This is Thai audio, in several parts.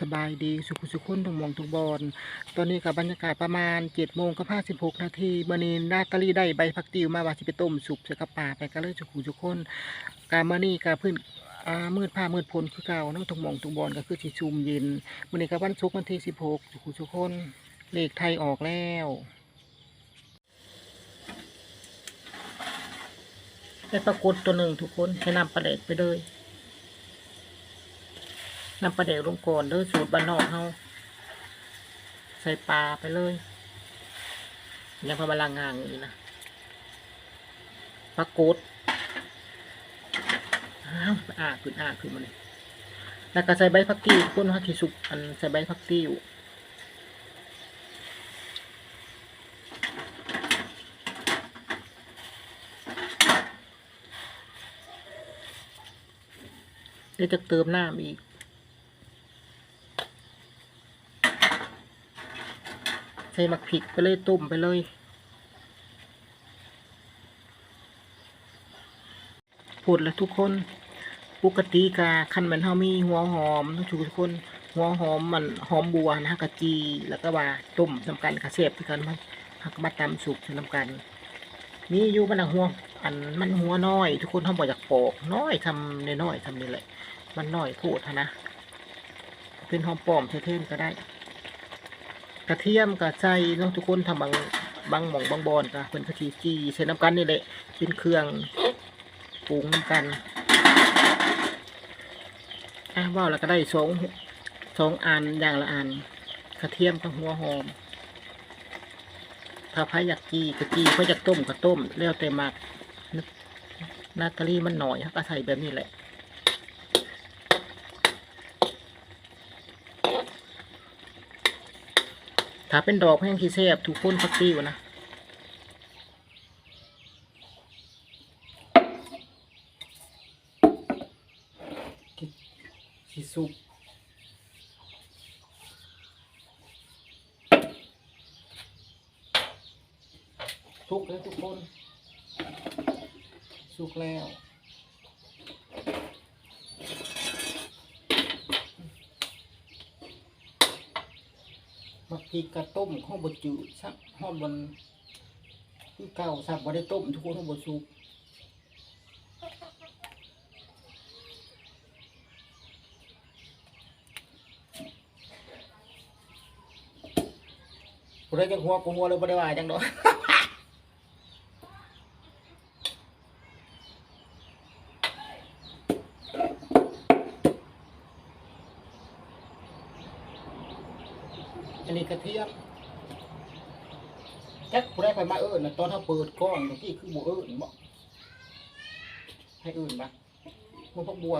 สบายดีสุขสุขคนทุกมองทุกบอนตอนนี้กับบรรยากาศประมาณเจ็ดโมงกับห้าสิบหกนาทีเมื่อนี้นาตาลีได้ใบผักติวมาว่าสิไปต้มสุกใส่กระป่าไปก็เลยสุขสุขคนกาเมื่อนี้กาพื้นอ่ามืดผ้ามืดพลคือเก่าเนาะทุกมองทุกบอนก็คือสิชุมเย็นเมื่อนี้กับวันศุกร์วันที่สิบหกสุขสุขคนเลขไทยออกแล้วได้ปรากฏตัวหนึ่งทุกคนให้นำประเด็ดไปเลย น้ำปลาเดกลงก่อนเด้อสูตรบ้านนอกเฮาใส่ปลาไปเลยยังพะบาลางงางอยู่นะปลากดอ้าวอ่าขึ้นอ่าขึ้นมาเลยแล้วก็ใส่ใบผักติ้วคนฮักขี้สุกอันใส่ใบผักติ้วเดี๋ยวจะเติมน้ำอีก ส่หมักผิกไปเลยต้มไปเลยพูดแล้วทุกคนปกติกาคันเหมือนเฮามีหัวหอมทุกคน หัวหอมมันหอมบัวนะกะจีแล้วก็ว่าต้มสำกันกระเสียบคือกันมันหักมาตำสุกสำกันมีอยู่มันน่ะหัวอันมันหัวน้อย ทุกคนเขาบอกอยากปอกน้อยทำน้อยทำนี่แหละ มันน้อยโพดนนะเป็นหอมปลอมเท่ๆก็ได้ กระเทียมกับใส่เนาะทุกคนทำบางบางหม่องบางบอนก็เป็นกะทิจีใส่น้ำกันนี่แหละเป็นเครื่องปรุงกันอะว่าวแล้วก็ได้สองสองอันอย่างละอันกระเทียมกับหัวหอม ถ้าพายอยากจีก็จีพายอยากต้มก็ต้มแล้วแต่มักนาตาลีมันหน่อยครับก็ใส่แบบนี้แหละ ถ้าเป็นดอกแห้งขี้แซ่บถูกพ่นพักติ้วนะ ขี้ซุปสุกแล้วทุกคน สุกแล้ว บางที กระต้มข้าวบดจืดสักห้องบนคือเก่าสับบดได้ต้มทุกคนข้าวบดสุกบ่ได้จังหัวกูหัวเลยบ่ได้ว่าจังดอก อันนี้กระ เทียมแจ็คผู้ได้ไปมาเอิญนะตอนเขาเปิดกล้องตรงที่คือบัวเอิญบ่ให้เอิญมามันพวกบัว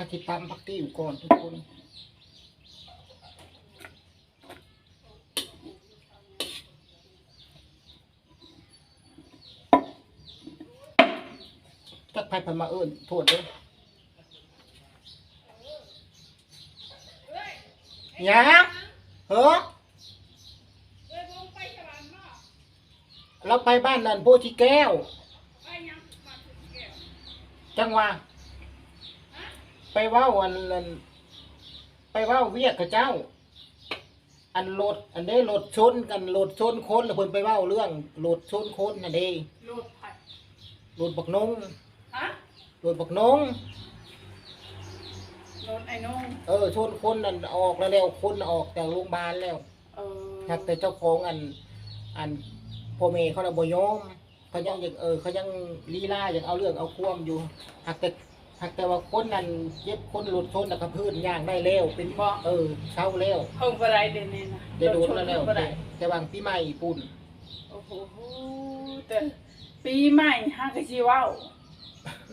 กระติตำพักติ้วก่อนทุกคนจักไปไปมาเอิญโทษเด้อหยังเหรอเราไปบ้านนันโพธิแก้ว จังหวะ ไปเว่าอันนั้นไปเว่าเวียกกับเจ้า อันรถอันเด้รถชนกันรถชนคนแล้วเพิ่นไปเว่าเรื่องรถชนคนอันเด้รูดผัดรถบักนงฮะรถบักนงรูดไอ้น้องเออชนคนนั่นออกแล้วแล้วคนออกจากโรงพยาบาลแล้วเออหักแต่เจ้าของอัน อันพ่อแม่เขาน่ะบ่ยอมเขายังยังเออเขายังลีลายังเอาเรื่องเอาความอยู่หักแต่ หักแต่ว่าคนนั้นเย็บคนรถชนน่ะกับพื้นย่างได้แล้วเป็นเพราะเออเช้าแล้วเพิ่งบ่ได้เดี๋ยวนี้นะได้โดนแล้วแล้วบ่ได้แต่วางปีใหม่ปุ่นโอ้โหแต่ปีใหม่ฮะก็สิเว้า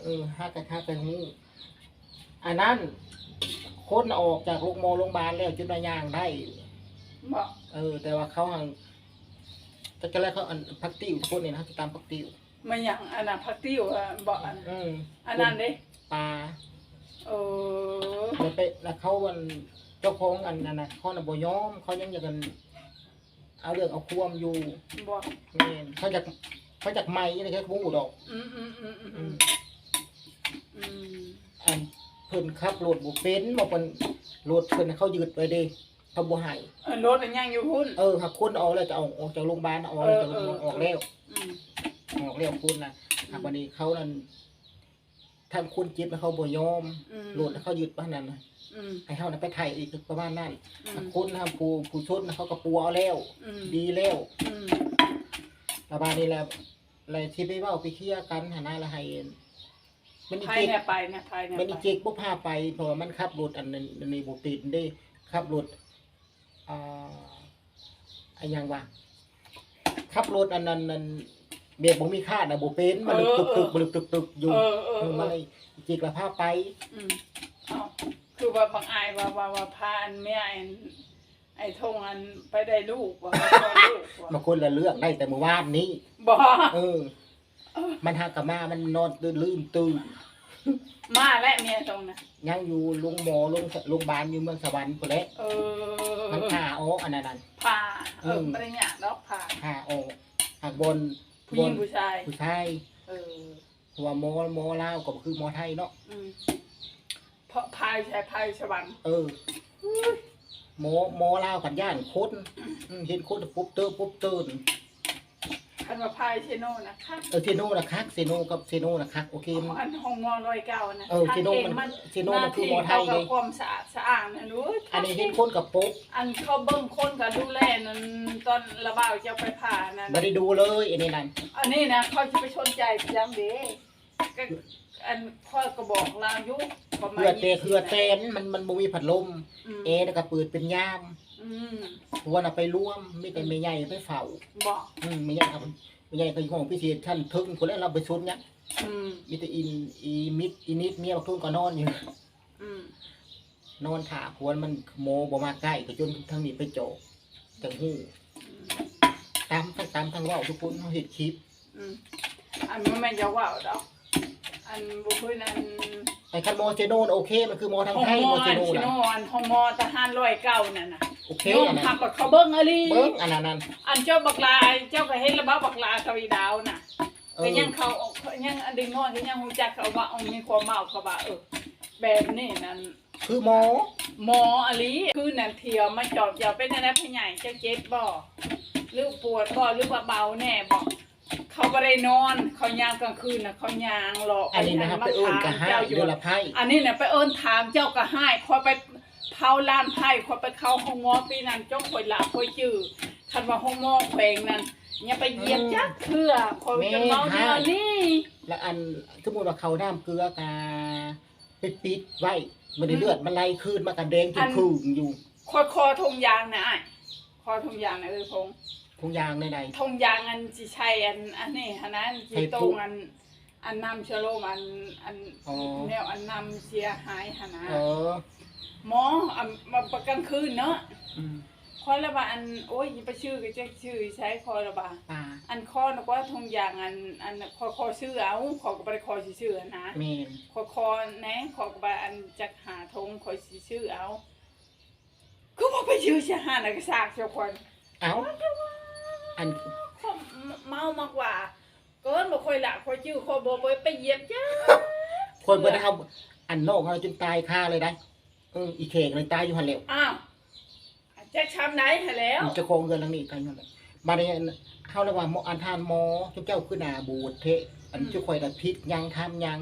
เออห้ากระทะกันหูอันนั้นคนออกจากโรงพยาบาลโรงพยาบาลแล้วจุดย่างได้บบอกเออ แต่ว่าเขาหังแต่ก็แล้วเขาอันพักติ้วทุกคนเนี่ยนะเขาจะตามพักติ้วมันอย่างอันน่ะพักติ้วอะบอกอันอืมอันนั้นเด้ ปลาเออแล้วไปแล้วเขาวันเจ้าของอันนั้นนะเขาน่ะบ่ยอม เขายังอยากกัน เอาเรื่องเอาความอยู่บอกแม่นเขาจากเขาจากไม้นี่แค่บูดอกอืมอืมอืมอืมอือืมมอืมอันเพิ่นขับรถบ่เป็นบ่เป็นรถเพิ่นเขายืดไว้เด้เขาบ่ให้เออรถอันยังอยู่หุ้นเออหากคนออกแล้วจะเอาออกจากโรงพยาบาลเอาออกแล้วจะเออเออ ออกแล้ว อืมออกแล้วคุณนะหากวันนี้เขานั่น ทางคนเจ็บแล้วเขาบ่ยอมอืมรถแล้วเขายึดบ้านนั้นน่ะอืมให้เฮาน่ะไปไถ่ายอีกประมาณนั้นอืถ้ามคนทำผู้ผู้ชนน่ะเขาก็ปัวเอาแล้ว อืมดีแล้ว อืมระบาดนี้แหล้วอะไรที่ไปเว้าไปเคลียร์กันหาหน้าละให้มันอีภายเจ๊กเนี่ยไปเนี่ยภายเนี่ยมันอีไป เจ๊กบ่พาไปเพราะว่ามันขับรถอันนั้นอันนี้บ่เป็นเด้ขับรถอ่าอันหยังวะขับรถอันนั้นนั้น เบรกบ่มีคาดน่ะบ่เป็นมันลึกตึกๆมันลึกตึกๆอยู่เออเออเออเอมาอเลยจิกละผ้าไป อืมเอาคือว่าพังอายว่าว่าว่าพาอันแม่อันไอ้ทงอันไปได้ลูกว่าว่าคลอดลูกว่ามาคนละเรื่องได้แต่เมื่อวานนี้ บ่เออ มันหากะมามันนอนตื่นลืมตื่นมาและเมียตรงน่ะยังอยู่โรงหมอโรงโรงพยาบาลอยู่เมืองสวรรค์พุ่นแหละเออมันผ่าออกอันนั้นนั่นผ่าเออมปริญญาดอกผ่าผ่าออกหากบน ผู้บหญินงผู้ชาย ผู้ชายเออเพราะว่าหมอหมอลาวก็คือหมอไทยเนาะอืมเพราะพายชายพายฉวังเออหมอหมอลาวกันย่านคนอืมเห็นคนปุ๊บเติมปุ๊บตื่น คันว่าพายเชโน่นะคะเออเซโนนะคักเซโนกับเซโนนะคักโอเคมันอันห้องมอร้อยเก้านะเออทางเชโน่เองมันมันเชโน่มันคือหมอไทยหเลน้ายที่ขากับความสะอาดสะอ้างนะรู้อันนี้เห็นคนกับปุ๊บอันเขาเบิ่งคนกับดูแลนั่นตอนระบาดจะไปผ่านั่นไม่ได้ดูเลยอันนี้นั่นอันนี้นะเขาจะไปชนใจจำเด้ก็อันพ่อก็บอกลายุประมาณเพื่อเตะ20เพื่อเต้นมันมันบ่มีพัดลม อืม เอร์แล้วก็เปิดเป็นยาม อืมหัวน่ะไปร่วมมีแต่แม่ใหญ่ไปเฝ้าบอกอืมแม่ใหญ่ครับแม่ใหญ่ก็อยู่ของพิเศษท่านถึงคนแล้วเราไปชนเนี่ยอืมมีแต่อินอีมิดอีนิดเมียบักทุ่งก็นอนอยู่ อืมนอนถ่าหัวมันโมบ่มาใกล้ก็จนทางนี้ไปโจกจังหู้ตามทั้งตามทั้งเว้าทุกคนเฮาเฮ็ดคลิป อืมอันมันไม่จะว่าดอกอันบุคุยนั่นไอ้คันโมเจโนนโอเค มันคือโมทางห้องไทยมโมอเจอันโนชิน่ะ โนอันห้องมอทหารร้อยเก้านั่นน่ะ โอเคโยมอันนั้นทำกับเขาเบิ้งอะไรเบิ่งอันนั้นนั่นอันเจ้าบักลาเจ้าก็เห็นแล้วบ่บักลาทวีดาวน่ะเอก็อยังเขายังอันดึงงอนก็ยังฮู้จักเขาว่าเอามีความเมาเขาว่าเออแบบนี้นั่นคือหมอหมออลีคือนั่นเที่ยวมาจอบอย่าเป็นอะไรพี่ใหญ่เจ้าเจ็บบ่หรือปวดบ่หรือว่าเบาแน่บ่เขาบ่ได้นอนเขายามกลางคืนน่ะเขายางหลอกอันนี้นะครับไปเอิ้นกะให้เจ้าอยู่เดือนละไพ่อันนี้น่ะไปเอิ้นถามเจ้าก็ให้คอยไป เผาล้านไผ่คอยไปเข้าห้องหมอปีนั้นจ้องคอยละคอยจื้อคันว่าห้องหมอแขวงนั้นอย่าไปเหยียบจักเทื่อคอยจะเมาเดียวนี่และอันสมมุติว่าเขาน้ำเกลือกาไปปิดไว้มันได้เลือดมันไหลคืนมากันแดงจนคืนอยู่คอยคอทงยางนะอ้ายคอทงยางนะเออพงทงยางในใดทงยางอันสิใช่อันอันนี้หนนั้นสิตรงอันอันนำเชื้อโรคอันอันแนวอันนำเสียหายหนนะเออ หมออันมาประกลางคืนเนาะอืมคอยละบาอันโอ้ยอย่าไปชื่อก็จะชื่อใช้คอยละบาป่าอันข้อนึกว่าทงยางอันอันคอคอชื่อเอาขอก็บ่ไปคอสิชื่อนะแมนคอคอแหนะขอก็ไปอันจักหาทงคอยสิชื่อเอาก็บ่ไปชื่อสิหาน่ะก็ซากเจ้าคนเอ้าอันข้อยเมามากกว่า เกินบ่ค่อยละค่อยชื่อค่อยบ่ไปไปเหยียบจ้าคนบ่ได้เอาอันนอกเราจนตายคาเลยได้เอออีเคกเลยตายอยู่หันแล้วอ้าวจักช้ำไหนหาแล้วเจะคงเงินทางนี้ตายอยู่หันแล้วมาในเฮาเรียกว่าหมออันทานหมอเจ้าคือหน้าบูดเทะอันเจ้าข่อยน่ะพิษยังทำยัง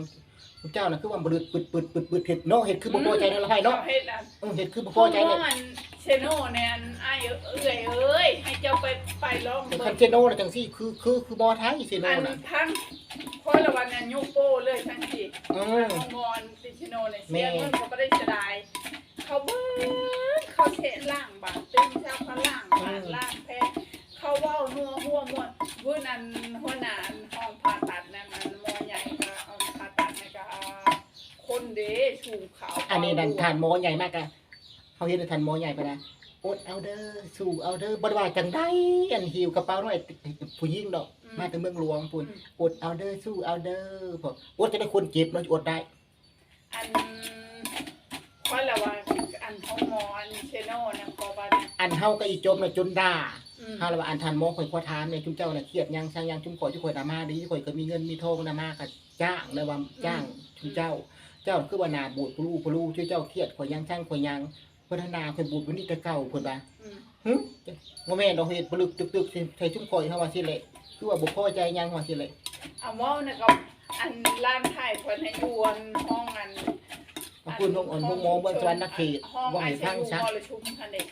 เจ้าน่ะคือว่าบ่ดึดปึดปึดปึดปึดเฮ็ดเนาะเฮ็ดคือบ่พอใจในละไผเนาะเฮ็ดอันเออเฮ็ดคือบ่พพ่ออใจใจเลยมันเชโน่เนี่ยอันอ้ายเอ้ยเอ้ยให้เจ้าไปไปลองคัเบิ่นงเจโนน่ะจังซี่คือคือคือบ่ไทยเจโนอันน่ะทั้งคอยละวันน่ะยุโป้เลยทั้งที่เออห้องมอนติเชโน่เนี่ยแม่เสียเงินเขาบ่ได้เสียด นี่ก็คนเด้ชูขาวอันนี้ดันทานหมอใหญ่มากอะเขาเห็นทันหมอใหญ่ไปนะอดเอาเด้อสู้เอาเด้อบ่ได้ว่าจังไดอันหิวกระเป๋าน้อยผู้หญิงดอก อืม มาจากเมืองหลวงพุ่นอืมอดเอาเด้อสู้เอาเด้อพออดจะได้คนเจ็บเนาะอดได้ อันเพราะละว่าอันของหมออันเชโน่นะพอว่านะอันเฮาก็อีจมน่ะจนด่าอืมเฮาละว่าอันทันหมอข่อยขอถามเนี่ยจุมเจ้าน่ะเครียดยังช่างยังจุมข่อยจุมข่อยน่ะมาดีข่อยก็มีเงินมีทองน่ะมาก็จ้างเลยว่าจ้างจุมเจ้า เจ้าคือว่าหนาบูดปลูปลูช่วยเจ้าเครียดข่อยยังช่างข่อยยังพัฒนาข่อยบูดวันนี้แต่เก่าเพิ่นว่าอืมหึบ่แม่นดอกเฮ็ดปลึกตึกๆใส่จุมข่อยเฮาว่าสิแหละคือว่าบ่พอใจยังว่าสิแหละเอาหมอนะก็อันร้านไทยคนให้อยวนห้องอันขอบคุณน้องอ่อนพวกหมอเบิ่งสวรรค์นักเขตห้องบ่ไอให้ซีพังยูซะมอลชุมคันเด็ก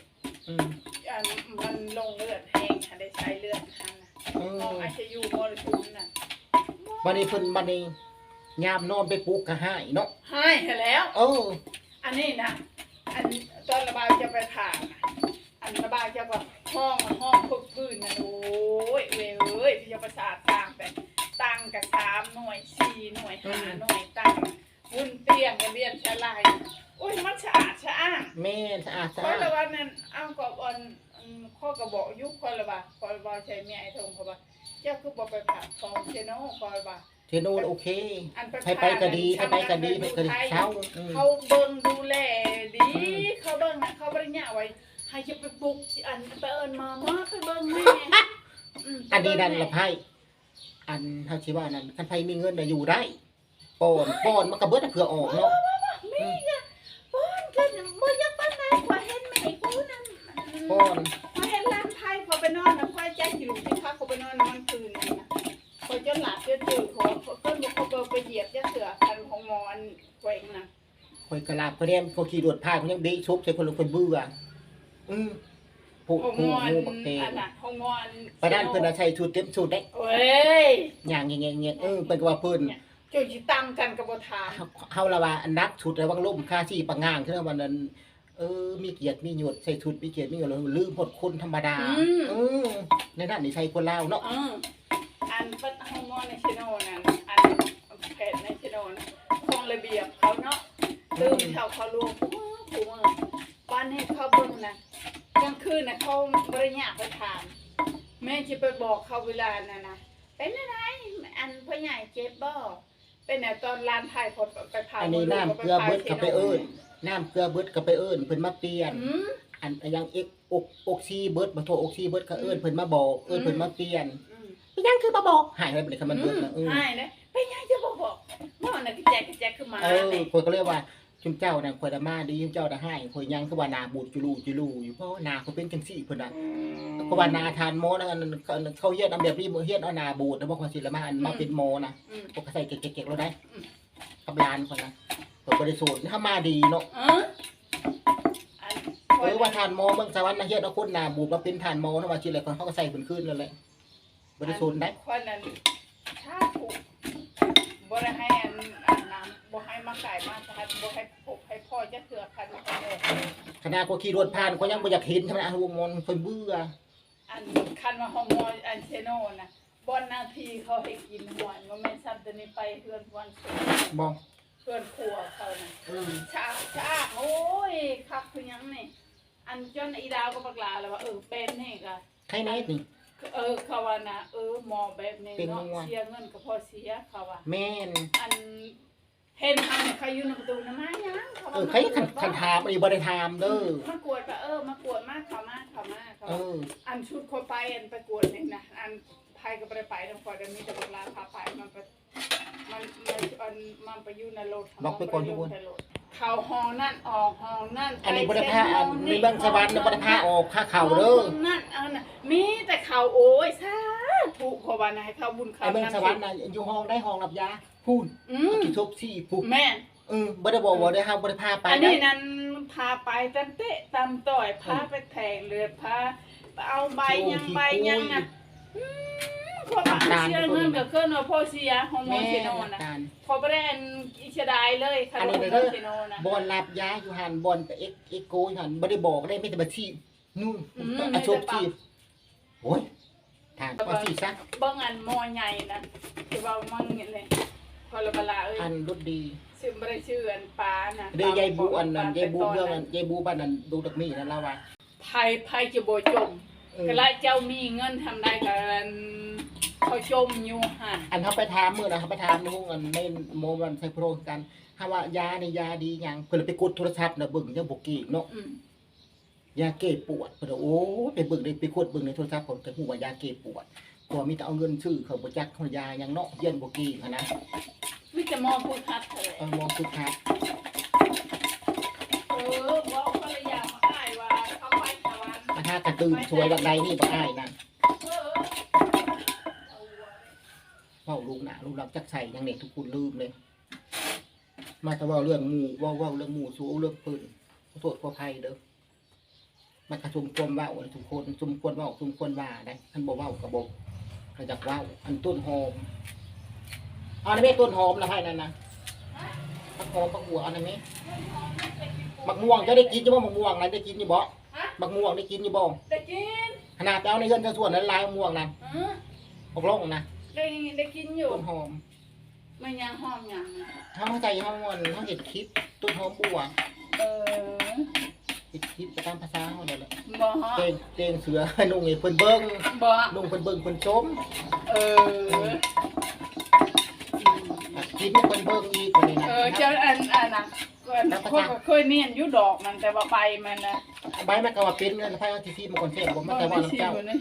อืมอันมันลงเลือดแห้งคันได้ใช้เลือดคันน่ะเอห้องอไอซียูมอลชุมน่ะบัดนี้เพิ่นบัดนี้ ยามนอนไปปลุกก็หายเนาะให้แล้ว เออ อันนี้นะ อันตอนระบายจะไปผ่าน่ะอันระบายจะก็ห้องห้องพึกพื้นนะโอ้ยเว้ยเอ้ยพี่จะประสาทต่างแต่ตั้งกับสามหน่วยสี่หน่วยห้าหน่วยตั้งวุ่นเตียงกันเรียนชะลายโอ้ยมันสะอาดสะอ้างแม่นสะอาดสะข้ออาดละวันนั้นอ้าวก็อันอันข้อกระบอกยุคข้อละว่าข้อละว่าใช้เมียไอ้ทงเขาว่าเจ้าคือบ่ไปผ่าฟองเชโน่ข้อละว่าเทโนโอเคอันไปไปไปก็ดีไปไปก็ดีไปก็ดีเช้าอืมเขาเบิ่งดูแลดีอืมเขาเบิ่งนะเขาบริญญาไว้ให้จะไปปลุกอันไปเอิญมามาไปเบิ่งแม่มอันนี้นั่นละไพ่อันเท่าที่ว่านั่นคันไพ่มีเงินน่ะอยู่ได้ป้อนป้อนมันก็เบิดเผื่อออกเนาะมีก็ป้อนกันบ่อยัก อยกระลาบเขาแนมเขาขี่รถพาเขายังเบะชุบใส่คนละคนเบื่ออืมผูกของหผูมกออันงูบักเตอันน่ะของหมออันประดานเพิ่นน่ะใช้ชุดเต็มชุดได้เว้ยอย่างเงี้ยเงี้ยเออเพิ่นก็ว่าเพิ่นจุดที่ตั้งกันกับบ่ถามเฮาเฮาละว่าอันนักชุดระวังล่มค่าที่ปังงางคือวันนั้น เออ มีเกียรติมีหยดใส่ชุดมีเกียรติมีหยดแล้วลืมหมดคนธรรมดาเออในนั้นนี่ใช่คนลาวเนาะเอออันเป็นห้องมอในชโนนั่นอันเพจในชโนนะห้องระเบียบเขาเนาะ ตื่นเขาเขารวมผู้มือผู้มือบ้านให้เขาเบิ่งนะกลางคืนน่ะเขาบริญญาไปถาม แม่จะไปบอกเขาเวลาน่ะนะเป็นอะไรอันพ่อใหญ่เจ็บบ่เป็นแต่ตอนร้านไทยพอไปพาอันนี้น้ำเกลือเบิดก็ไปเอิ้นน้ำเกลือเบิดก็ไปเอิ้นเพิ่นมาเปลี่ยน อืม อันอันยังเอกอกอกซีเบิดบ่โทรอกซีเบิดก็เอิ้นเพิ่นมาบอกเอิ้นเพิ่นมาเปลี่ยนอืม ไปยังคือมาบอกหายไปเลยคำมันเบิดนะเออใช่นะไปยังจะบอกบอกว่าน่ะกระแจกกระแจกขึ้นมาเออเนี่ยคนก็เรียกว่า ชุมเจ้าน่ะข่อยดามาดีชุมเจ้าน่ะให้ข่อยยังคือว่านาบูดจุลูจุลูอยู่เพราะว่านาเขาเป็นจังซี่เพิ่นน่ะเพราะว่านาทานหมนะเขาเขาเฮ็ดอันแบบนี้บ่เฮ็ดเอานาบูดแล้วบ่ค่อยสิละมาอันมาเป็นหมนะอืมพวกก็ใส่เก๊กๆแล้วได้กับร้านคนนะเปิดบริสุทธิ์ถ้ามาดีเนาะเออเออว่าทานหมเบิ่งสวรรค์นะเฮ็ดเอาคนนาบูดมาเป็นทานหมนะว่าสิอะไรคนเขาก็ใส่เพิ่นขึ้นนั่นแหละบริสุทธิ์ได้คนนั้นถ้าผูกบ่ได้ให้อัน บ่ให้มาไก่มาทัดบ่ให้ผูกให้พ่อจะเถื่อคันกันเลยขณะก็ขี่รถผ่านก็ยังบ่อยากเห็นทำไมอะวงมนต์เพิ่นเบื่ออันคันว่าฮอร์โมนอันเชโนน่ะบอนนาทีเขาให้กินหวานบ่แม่นซับตัวนี้ไปเพื่อนวันศุกร์บ่เพื่อนครัวเขาน่ะเออชาชาโอ้ยคักคือหยังนี่อันจนอีดาวก็บักลาแล้วว่าเออเป็นนี่ก็ใครแน่นี่เออเขาว่านะเออหมอแบบนี้เป็นเนาะงัวเสียเงินก็พอเสียเขาว่าแม่นอัน เห็นอันเขาอยู่ในประตูนะมายังเขาเอว่าอใครคันคันถามอันนี้บ่ได้ถามเด้อมากวดก็เออมากวดมากเขามาเขามาเขาเอว่าออันชุดเขาไปอันไปกวดนี่นะอันไทยก็บ่ไปไปทั้งพอจะมีแต่บักลาพาไปมันไปมันมันอันมันไปอยู่ในรถบอกไปก่อนทุกคนเขาห้องนั่นออกห้องนั่นอันนี้บ่ได้พาอันห้งในเบิ่งสวรรค์น่ะบ่ได้พาออกค่าเข่าเด้อห้งนั่นเอาน่ะมีแต่เขาโอ้ยสาธุขอว่านะให้เขาบุญเขาไอ้เบิ่งสวรรค์น่ะอยู่ห้องได้ห้องรับยา พูนอืมที่ทุบที่ผู้แม่นเออบ่ได้บอกว่าได้เฮาบ่ได้พาไปอันได้นี้นั้นพาไปตามเตะตามต่อยพาไปแทงเลือดพาเอาใบยังใบยังน่ะอืมขอว่าเสียเงินก็เกินว่าพ่อเสียฮอร์โมแม่นเซโนนะการขอบ่ได้อันอิชดายเลยค่ะอันฮนี้อร์โมเด้อนเซโนนะบอลรับยาอยู่หันบอลแต่เอ็กเอ็กโกอยู่หันบ่ได้บอกได้ไม่แต่บัญชีนู่นอืมอาชบชีพโอ้ยทางว่าสิซะเบิ่งอันหมอใหญ่นะที่ว่ามันเห็นเลย พอละบลาเอ้ยอันรถดีสชื่อบ่ได้ชื่ออันปลาน่ะเด้ยายบูอันนั้นยายบูเรื่องนั้นยายบูบ้านนั้นดูดักมีนั่นละว่าไผไผจะบ่จมเออก็ละเจ้ามีเงินทำได้ก็อันเขาจมอยู่หั่นอันเขาไปถามมื้อนะเขาไปถามในห้องอันในโมมันใส่โปรกันถ้าว่ายานี่ยาดีหยังเพิ่นเลยไปกดโทรศัพท์น่ะเบิ่งยังบ่เก่งเนาะอืมยาแก้ปวดเพิ่นว่าโอ้ยไปเบิ่งได้ไปกดเบิ่งในโทรศัพท์ผมก็ฮู้ว่ายาแก้ปวด เพราะว่ามีแต่เอาเงินซื้อเขาบ่จักเขายาหยังเนาะเฮียนบ่เก่งหันนะมีแต่หมอผู้คัดเท่าไหร่เอามองสุดท้ายเออบอกภรรยามาได้ว่าเขาไปสวรรค์มาถ้ากระตือช่วยบักใดนี่บ่อ้ายนั่นเออเว้าลูกหน้าลูกหลับจักใส่ยังเนี่ยทุกคนลืมเลย มาแต่เว่าเรื่องหมู่เว่าเว่าเรื่องหมู่สู้เรื่องปืนขอโทษขออภัยเด้อมันกระชุมควรเว้าทุกคนชุมควรเว้าชุมควรว่าได้อันบ่เว้ากระบอก ขจักเว้าอันต้นหอมเอาอันนี้ต้นหอมนะให้นั่นนะมักหอมมักหัวเอันนี้มักม่วงจะได้กินจะบ่มักม่วงนะได้กินอยู่บ่ฮะมักม่วงได้กินอยู่บ่ได้กินขนาดไปเอาในเรือนจะส่วนนั้นลายมะม่วงนะอือออกลงนะได้ได้กินอยู่ต้นหอมไม่ยังหอมยังถ้าเข้าใจเขามันเขาเห็ดคลิปต้นหอมบัวเออ เห็ดคลิปไปตามภาษาเขาเลยแหละบ่ฮะเตงเตงเสือนุ่งไอ้เพิ่นเบิ้งบ่นุ่งเพิ่นเบิ้งเพิ่นชมเออกินให้เพิ่นเบิ้งอีกคนนี้นะเออเจ้าอันอันน่ะก็อันเคยเคยเนียนอยู่ดอกมันแต่ว่าใบมันน่ะใบแม่ก็ว่าเป็นเงินไพ่เอาที่ที่มาคนเทศผมมาแต่ว่าน้ำเจ้าบ่ได้ชิมเลย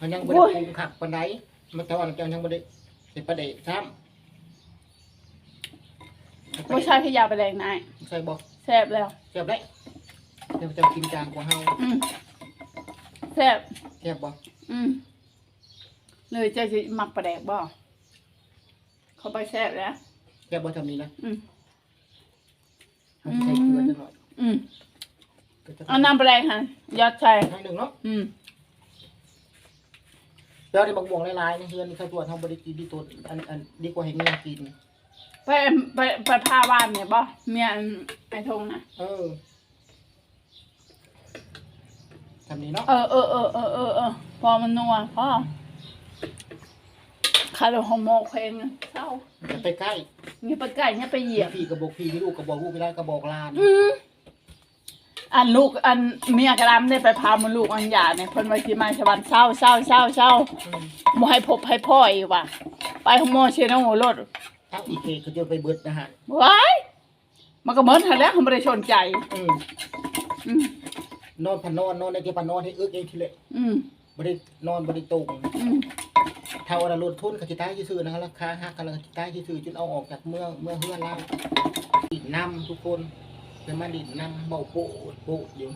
มันยังบ่ได้ปรุงขักปานใดมาแต่ว่าน้ำเจ้ายังบ่ได้เห็ดประเดะซ้ บ่ใช่ขยะไปแรงนายำใส่บอกแซ่บแล้ว แซ่บได้เดี๋ยวเจ้ากินจางกว่าเฮาอืมแซ่บแซ่บบ่อืมเลยเจะสิมักปลาแดกบ่เขาไปแซ่บแล้ว แซ่บบ่ทำนี้นะอืมเอาสิใส่เกลือจังหน่อยอืมก็จะเอาน้ำปลาแดกค่ะยอดใส่ให้หนึ่งเนาะอืมแล้วในบางม่วงหลายๆนี่เฮือนนี่เขาตัวเฮาบ่ได้กินที่ต้นอันอันดีกว่าให้เมียกิน ไปไปไปพาบ้านเนี่ยบ่เมียอันไอ้ทงนะเออทำนี้เนาะเออเออเออเออเออเออพอมันนัวพอคาร์โลฮอร์โมนเพลงเศร้าจะไปใกล้เนี่ยไปไก่เนี่ยไปเหยียบพี่กระบอกพี่ลูกกระบอกลูกไม่ได้กระบอกหลานอืมอันลูกอันเมียกระดำได้ไปพามันลูกอันหยาเนี่ยเพิ่นว่าสิมาสวรรค์เศร้าเศร้าเศร้าเศร้าอืมบ่ให้พบให้พ่ออีกว่ะไปฮอร์โมนเชโนรถ ทั้งอีเคก็จะไปเบิดนะฮะว้ายมันก็เหมือนหันแหล้วเขาไม่ได้ชนใจ อืมอืมนอนพันนอนนอนในที่พันนอนให้อึกเองทีเละอืมบ่ได้นอนบ่ได้ตรงอืมเท่าอันลดทุนกับจิตายซื่อๆนะราคาหักกันแล้วจิตายซื่อๆจนเอาออกจากเมื่อเมื่อเฮือนเราดินน้ำทุกคนเป็นมาดินน้ำเบาโปะโปะอยู่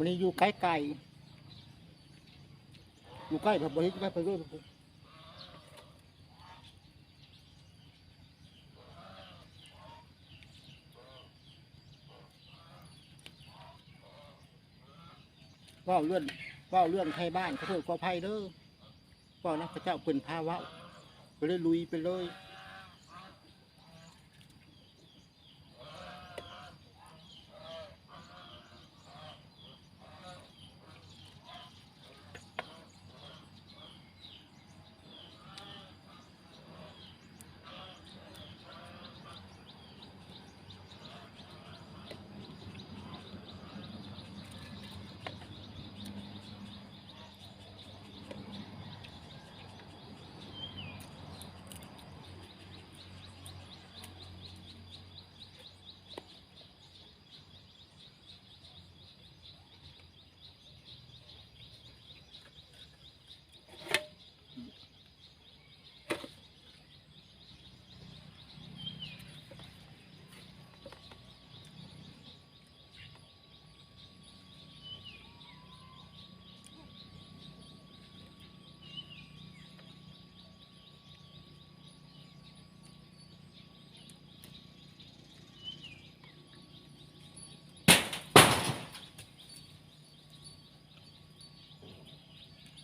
เด้อวันนี้อยู่ใกล้ไก่อยู่ใกล้แบบบริใกล้ไปเรื่อยว่าวเลื่อนว่าวเลื่อนไทยบ้านเขาเพิ่มกว่าภัยเด้อว่านักพระเจ้าเปิ่นพาว่าวไปเลยลุยไปเลย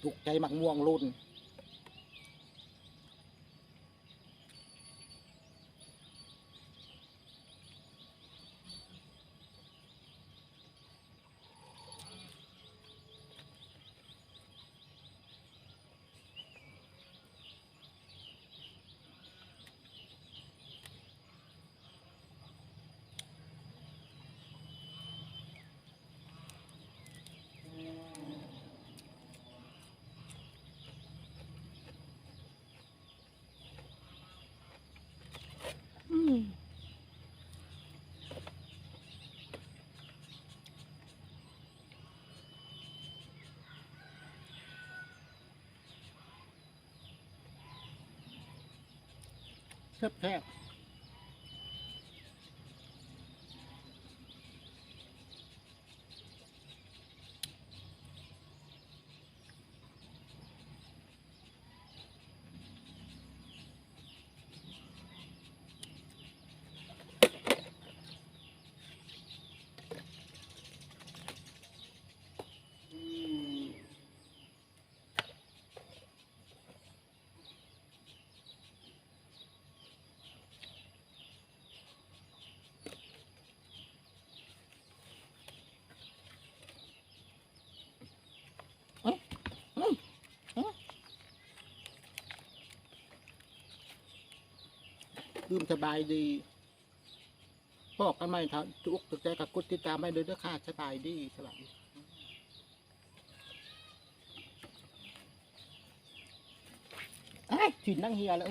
ถูกใจหมักม่วงรุ่น แซ่บแคืมสบายดีบอกกันไหมครับจุกตึกใจกับกดติดตามให้เลยเด้อค่ะสบายดีสบายดีไอ้ยถินนั่งเฮียแล้ว